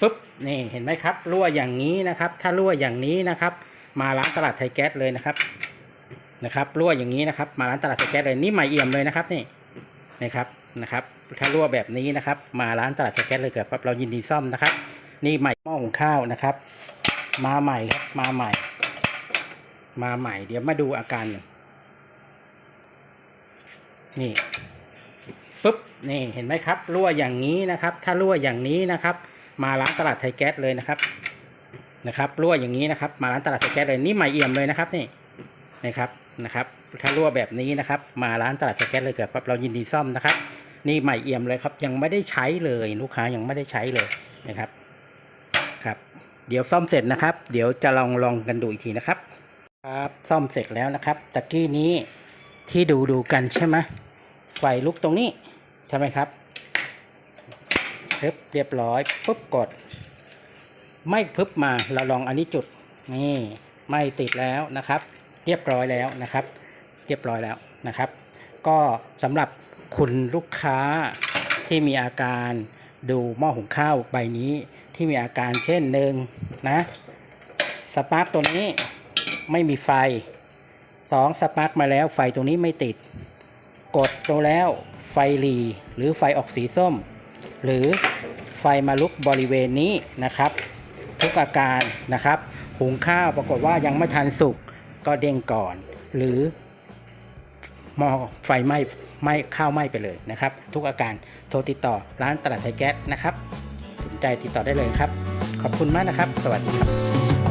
ปุ๊บนี่เห็นไหมครับรั่วอย่างนี้นะครับ ถ้ารั่วอย่างนี้นะครับ มาร้านตลาดไทยแก๊สเลยนะครับนะครับรั่วอย่างนี้นะครับ มาร้านตลาดไทยแก๊สเลยนี่ใหม่เอี่ยมเลยนะครับนี่นะครับนะครับถ้ารั่วแบบนี้นะครับ มาร้านตลาดไทยแก๊สเลยเกิดปั๊บเรายินดีซ่อมนะครับ นี่ใหม่หม้อหุงข้าวนะครับ มาใหม่ครับมาใหม่ มาใหม่ เดี๋ยวมาดูอาการนี่ปุ๊บนี่เห็นไหมครับรั่วอย่างนี้นะครับ ถ้ารั่วอย่างนี้นะครับ มาร้านตลาดไทยแก๊สเลยนะครับนะครับรั่วอย่างนี้นะครับ มาร้านตลาดไทยแก๊สเลยนี่ใหม่เอี่ยมเลยนะครับนี่นะครับนะครับ ถ้ารั่วแบบนี้นะครับ มาร้านตลาดไทยแก๊สเลยเกิดปั๊บเรายินดีซ่อมนะครับ นี่ใหม่เอี่ยมเลยครับ ยังไม่ได้ใช้เลยลูกค้ายังไม่ได้ใช้เลยนะครับครับ เดี๋ยวซ่อมเสร็จนะครับ เดี๋ยวจะลองลองกันดูอีกทีนะครับครับซ่อมเสร็จแล้วนะครับตะกี้นี้ที่ดูดูกันใช่ไหมไฟลุกตรงนี้ใช่ไหมครับึบเรียบร้อยปุ๊บกด ไม่พึบมาเราลองอันนี้จุดนี่ไม่ติดแล้วนะครับ เรียบร้อยแล้วนะครับ เรียบร้อยแล้วนะครับ ก็สำหรับคุณลูกค้าที่มีอาการดูหม้อหุงข้าวใบนี้ที่มีอาการเช่นหนึ่งนะสปาร์กตัวนี้ไม่มีไฟสองสปาร์กมาแล้วไฟตรงนี้ไม่ติด กดตัวแล้วไฟหลีหรือไฟออกสีส้ม หรือไฟมาลุกบริเวณนี้นะครับ ทุกอาการนะครับ หุงข้าวปรากฏว่ายังไม่ทันสุกก็เด้งก่อน หรือหมอไฟไหม้ไหม้ข้าวไหม้ไปเลยนะครับ ทุกอาการโทรติดต่อร้านตลาดไทยแก๊สนะครับสนใจติดต่อได้เลยครับ ขอบคุณมากนะครับ สวัสดีครับ